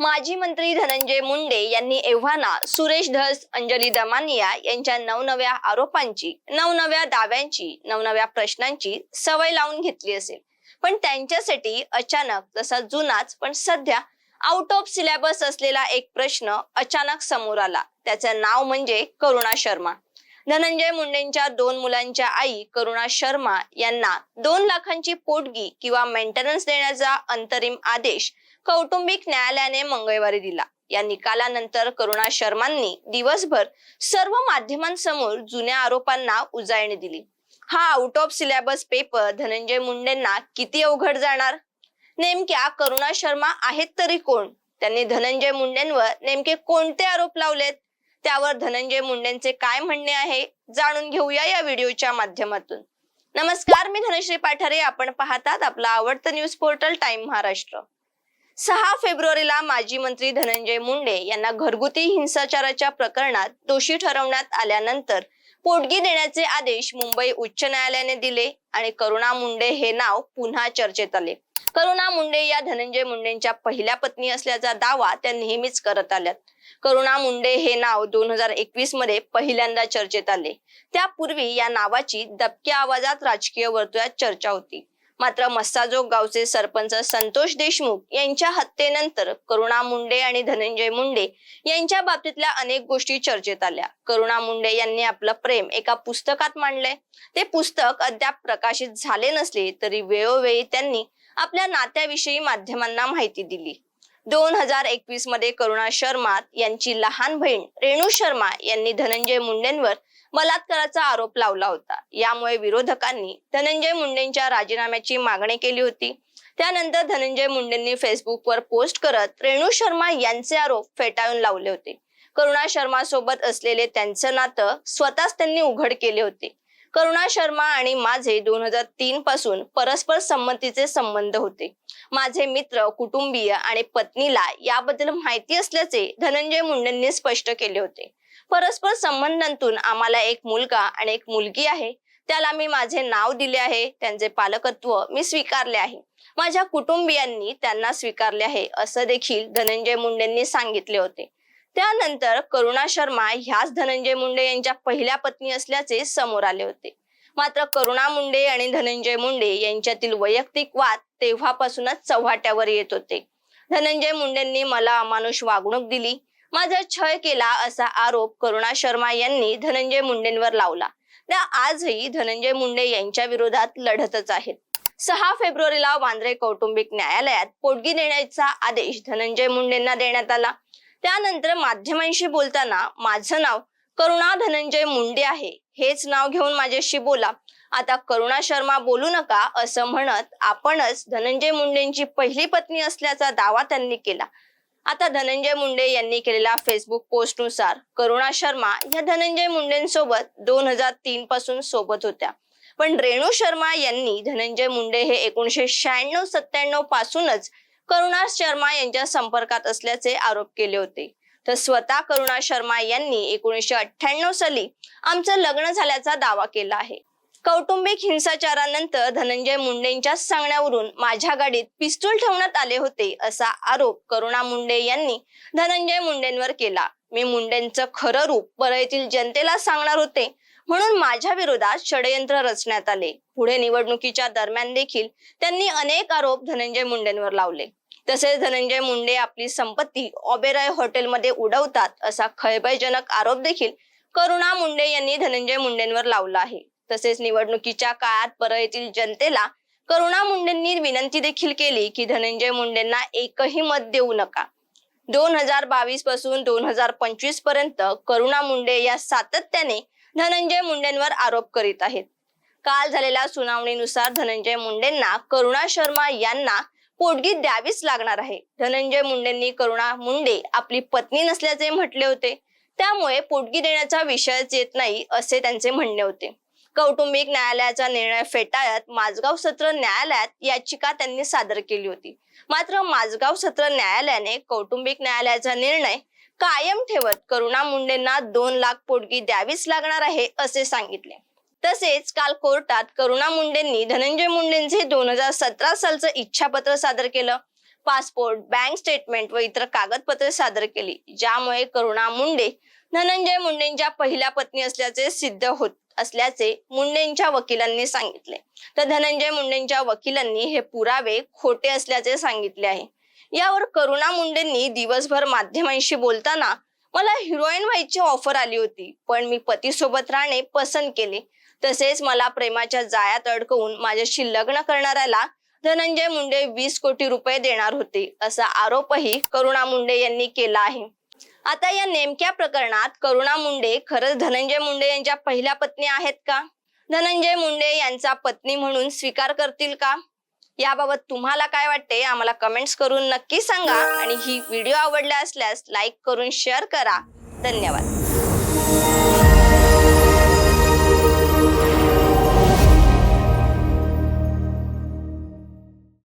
माजी मंत्री धनंजय मुंडे यांनी एव्हाना सुरेश धस अंजली दमानिया यांच्या नवनव्या आरोपांची नवनव्या दाव्यांची नवनव्या प्रश्नांची सवय लावून घेतली असेल. पण त्यांच्यासाठी अचानक तसा जुनाच पण सध्या आउट ऑफ सिलेबस असलेला एक प्रश्न अचानक समोर आला. त्याचं नाव म्हणजे करुणा शर्मा. धनंजय मुंडेंच्या दोन मुलांच्या आई करुणा शर्मा यांना दोन लाखांची पोटगी किंवा मेंटेनन्स देण्याचा अंतरिम आदेश कौटुंबिक न्यायालयाने मंगळवारी दिला. या निकालानंतर करुणा शर्मांनी दिवसभर सर्व माध्यमांसमोर जुन्या आरोपांना उजाळणी दिली. हा out of syllabus paper Dhananjay मुंडेंना किती अवघड जाणार? नेमक्या करुणा शर्मा आहेत तरी कोण? त्यांनी धनंजय मुंडेंवर नेमके कोणते आरोप लावलेत? त्यावर धनंजय मुंडेंचे काय म्हणणे आहे? जाणून घेऊया या व्हिडिओच्या माध्यमातून. नमस्कार मी धनश्री पाठारे. आपण पाहतात आपला आवडतं न्यूज पोर्टल टाइम महाराष्ट्र सहा फेब्रुवारीला माजी मंत्री धनंजय मुंडे यांना घरगुती हिंसाचाराच्या प्रकरणात दोषी ठरवण्यात आल्यानंतर पोटगी देण्याचे आदेश मुंबई उच्च न्यायालयाने दिले आणि करुणा मुंडे हे नाव पुन्हा चर्चेत आले. करुणा मुंडे या धनंजय मुंडेंच्या पहिल्या पत्नी असल्याचा दावा त्या नेहमीच करत आल्यात. करुणा मुंडे हे नाव दोन हजार एकवीसमध्ये पहिल्यांदा चर्चेत आले. त्यापूर्वी या नावाची दबक्या आवाजात राजकीय वर्तुळात चर्चा होती. मात्र मस्साजोग गावचे सरपंच संतोष देशमुख यांच्या हत्येनंतर करुणा मुंडे आणि धनंजय मुंडे यांच्या बाबतीतल्या अनेक गोष्टी चर्चेत आल्या. करुणा मुंडे यांनी आपलं प्रेम एका पुस्तकात मांडलंय. ते पुस्तक अद्याप प्रकाशित झाले नसले तरी वेळोवेळी त्यांनी आपल्या नात्याविषयी माध्यमांना माहिती दिली. दोन हजार एकवीसमध्ये करुणा शर्मा यांची लहान बहीण रेणू शर्मा यांनी धनंजय मुंडेंवर बलात्काराचा आरोप लावला होता. यामुळे विरोधकांनी धनंजय मुंडेंच्या राजीनाम्याची मागणी केली होती. त्यानंतर धनंजय मुंडेंनी फेसबुकवर पोस्ट करत रेणू शर्मा यांचे आरोप फेटाळून लावले होते. करुणा शर्मा सोबत असलेले त्यांचं नातं स्वतःच त्यांनी उघड केले होते. करुणा शर्मा आणि माझे दोन हजार तीन पासून परस्पर संमतीचे संबंध होते. माझे मित्र कुटुंबीय आणि पत्नीला याबद्दल माहिती असल्याचे धनंजय मुंडेंनी स्पष्ट केले होते. परस्पर संबंधांतून आम्हाला एक मुलगा आणि एक मुलगी आहे. त्याला मी माझे नाव दिले आहे. त्यांचे पालकत्व मी स्वीकारले आहे. माझ्या कुटुंबियांनी त्यांना स्वीकारले आहे असं देखील धनंजय मुंडेंनी सांगितले होते. त्यानंतर करुणा शर्मा ह्याच धनंजय मुंडे यांच्या पहिल्या पत्नी असल्याचे समोर आले होते. मात्र करुणा मुंडे आणि धनंजय मुंडे यांच्यातील वैयक्तिक वाद तेव्हापासूनच चव्हाट्यावर येत होते. धनंजय मुंडेंनी मला अमानुष वागणूक दिली. माझा छळ केला असा आरोप करुणा शर्मा यांनी धनंजय मुंडेंवर लावला. त्या आजही धनंजय मुंडे यांच्या विरोधात लढतच आहेत. सहा फेब्रुवारीला वांद्रे कौटुंबिक न्यायालयात पोटगी देण्याचा आदेश धनंजय मुंडेंना देण्यात आला. त्यानंतर माध्यमांशी बोलताना माझं नाव करुणा धनंजय मुंडे आहे हेच नाव घेऊन माझ्याशी बोला. आता करुणा शर्मा बोलू नका असं म्हणत आपणच धनंजय मुंडेंची पहिली पत्नी असल्याचा दावा त्यांनी केला. आता धनंजय मुंडे यांनी केलेल्या फेसबुक पोस्टनुसार करुणा शर्मा या धनंजय मुंडेंसोबत दोन हजार तीन पासून सोबत होत्या. पण रेणू शर्मा यांनी धनंजय मुंडे हे एकोणीशे शहाण्णव सत्त्याण्णव पासूनच करुणा शर्मा यांच्या संपर्कात असल्याचे आरोप केले होते. तर स्वतः करुणा शर्मा यांनी एकोणीसशे अठ्ठ्याण्णव साली आमचं लग्न झाल्याचा दावा केला आहे. कौटुंबिक हिंसाचारानंतर धनंजय मुंडेंच्या सांगण्यावरून माझ्या गाडीत पिस्तूल ठेवण्यात आले होते असा आरोप करुणा मुंडे यांनी धनंजय मुंडेंवर केला. मी मुंडेंचं खरं रूप परळीतील जनतेला सांगणार होते म्हणून माझ्या विरोधात षडयंत्र रचण्यात आले. पुढे निवडणुकीच्या दरम्यान देखील त्यांनी अनेक आरोप धनंजय मुंडेंवर लावले. तसेच धनंजय मुंडे आपली संपत्ती ऑबेरॉय हॉटेलमध्ये उडवतात असा खळबळजनक आरोप देखील करुणा मुंडे यांनी धनंजय मुंडेंवर लावला आहे. तसेच निवडणुकीच्या काळात परळीतील जनतेला करुणा मुंडेंनी विनंती देखील केली की धनंजय मुंडेंना एकही मत देऊ नका. दोन हजार बावीसपासून दोन हजार पंचवीसपर्यंत करुणा मुंडे या सातत्याने धनंजय मुंडेंवर आरोप करीत आहेत. काल झालेल्या सुनावणीनुसार धनंजय मुंडेंना करुणा शर्मा यांना पोटगी द्यावीच लागणार आहे. धनंजय मुंडेंनी करुणा मुंडे आपली पत्नी नसल्याचे म्हटले होते. त्यामुळे पोटगी देण्याचा विषयच येत नाही असे त्यांचे म्हणणे होते. कौटुंबिक न्यायालयाचा निर्णय फेटाळत माझगाव सत्र न्यायालयात याचिका त्यांनी सादर केली होती. मात्र माझगाव सत्र न्यायालयाने कौटुंबिक न्यायालयाचा निर्णय कायम ठेवत करुणा मुंडेंना दोन लाख पोटगी द्यावीच लागणार आहे असे सांगितले. तसेच काल कोर्टात करुणा मुंडेंनी धनंजय मुंडेंचे दोन हजार सतरा सालचं इच्छापत्र सादर केलं. पासपोर्ट बँक स्टेटमेंट व इतर कागदपत्रे सादर केली ज्यामुळे करुणा मुंडे धनंजय मुंडेंच्या पहिल्या पत्नी असल्याचे सिद्ध होत असल्याचे मुंडेंच्या वकिलांनी सांगितले. तर धनंजय मुंडेंच्या वकिलांनी हे पुरावे खोटे असल्याचे सांगितले आहे. यावर करुणा मुंडेंनी दिवसभर माध्यमांशी बोलताना मला हिरोईन व्हायची ऑफर आली होती पण मी पतीसोबत राहणे पसंत केले. तसेच मला प्रेमाच्या जाळ्यात अडकवून माझ्याशी लग्न करणाऱ्याला धनंजय मुंडे वीस कोटी रुपये देणार होते असा आरोपही करुणा मुंडे यांनी केला आहे. आता या नेमक्या प्रकरणात करुणा मुंडे खरंच धनंजय मुंडे यांच्या पहिल्या पत्नी आहेत का? धनंजय मुंडे यांचा पत्नी म्हणून स्वीकार करतील का? याबाबत तुम्हाला काय वाटते? आम्हाला कमेंट्स करून नक्की सांगा. आणि ही व्हिडिओ आवडला असल्यास लाईक करून शेअर करा. धन्यवाद.